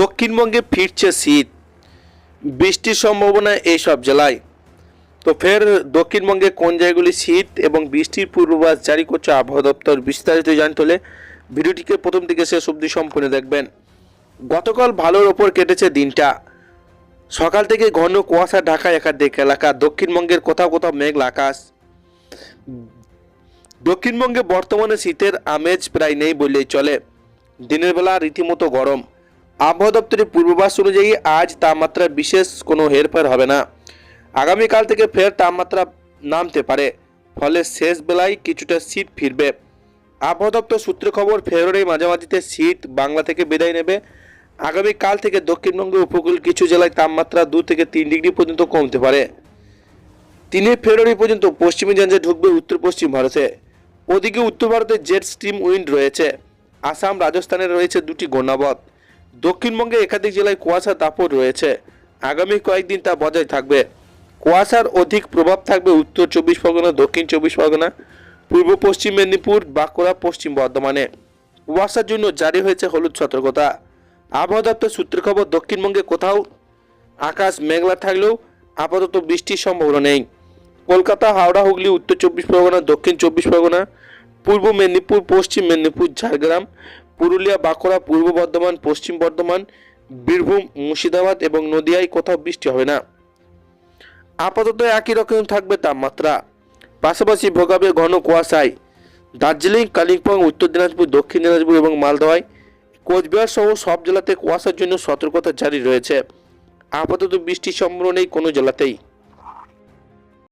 দক্ষিণবঙ্গে ফিরছে শীত। বৃষ্টির সম্ভাবনা এই সব জেলায়। তো ফের দক্ষিণবঙ্গে কোন জায়গাগুলি শীত এবং বৃষ্টির পূর্বাভাস জারি করছে আবহাওয়া দপ্তর বিস্তারিত জানতে হলে ভিডিওটিকে প্রথম থেকে শেষ অবধি সম্পূর্ণ দেখবেন। গতকাল ভালোর ওপর কেটেছে দিনটা। সকাল থেকে ঘন কুয়াশা ঢাকা একাধিক এলাকা, দক্ষিণবঙ্গের কোথাও কোথাও মেঘলা আকাশ। দক্ষিণবঙ্গে বর্তমানে শীতের আমেজ প্রায় নেই বললেই চলে। দিনের বেলা রীতিমতো গরম। আবহাওয়া দপ্তরের পূর্বাভাস অনুযায়ী আজ তাপমাত্রা বিশেষ কোনো হেরফের হবে না। আগামীকাল থেকে ফের তাপমাত্রা নামতে পারে, ফলে শেষ বেলায় কিছুটা শীত ফিরবে। আবহাওয়া দপ্তর সূত্রে খবর, ফেব্রুয়ারির মাঝামাঝিতে শীত বাংলা থেকে বিদায় নেবে। আগামীকাল থেকে দক্ষিণবঙ্গের উপকূল কিছু জেলায় তাপমাত্রা দু থেকে তিন ডিগ্রি পর্যন্ত কমতে পারে। তিনে ফেব্রুয়ারি পর্যন্ত পশ্চিমী জাঞ্জে ঢুকবে উত্তর পশ্চিম ভারতে। ওদিকে উত্তর ভারতে জেট স্ট্রিম উইন্ড রয়েছে। আসাম, রাজস্থানে রয়েছে দুটি ঘূর্ণাবধ দক্ষিণবঙ্গে একাধিক জেলায় কুয়াশা দাপট রয়েছে। আগামী কয়েকদিন তা বজায় থাকবে। কুয়াশার অধিক প্রভাব থাকবে উত্তর চব্বিশ পরগনা, দক্ষিণ চব্বিশ পরগনা, পূর্ব পশ্চিম মেদিনীপুর, বাঁকুড়া, পশ্চিম বর্ধমানে। কুয়াশার জন্য জারি হয়েছে হলুদ সতর্কতা। আবহাওয়া দপ্তর সূত্রে খবর, দক্ষিণবঙ্গে কোথাও আকাশ মেঘলা থাকলেও আপাতত বৃষ্টির সম্ভাবনা নেই। কলকাতা, হাওড়া, হুগলি, উত্তর চব্বিশ পরগনা, দক্ষিণ চব্বিশ পরগনা, পূর্ব মেদিনীপুর, পশ্চিম মেদিনীপুর, ঝাড়গ্রাম পুরুলিয়া, বাঁকুড়া, পূর্ব বর্ধমান, পশ্চিম বর্ধমান, বীরভূম, মুর্শিদাবাদ এবং নদিয়ায় কোথাও বৃষ্টি হবে না। আপাতত একই রকম থাকবে তাপমাত্রা। পাশাপাশি ভোগাবে ঘন কুয়াশায়। দার্জিলিং, কালিম্পং, উত্তর দিনাজপুর, দক্ষিণ দিনাজপুর এবং মালদহায়, কোচবিহার সহ সব জেলাতে কুয়াশার জন্য সতর্কতা জারি রয়েছে। আপাতত বৃষ্টির সম্ভাবনা নেই কোনো জেলাতেই।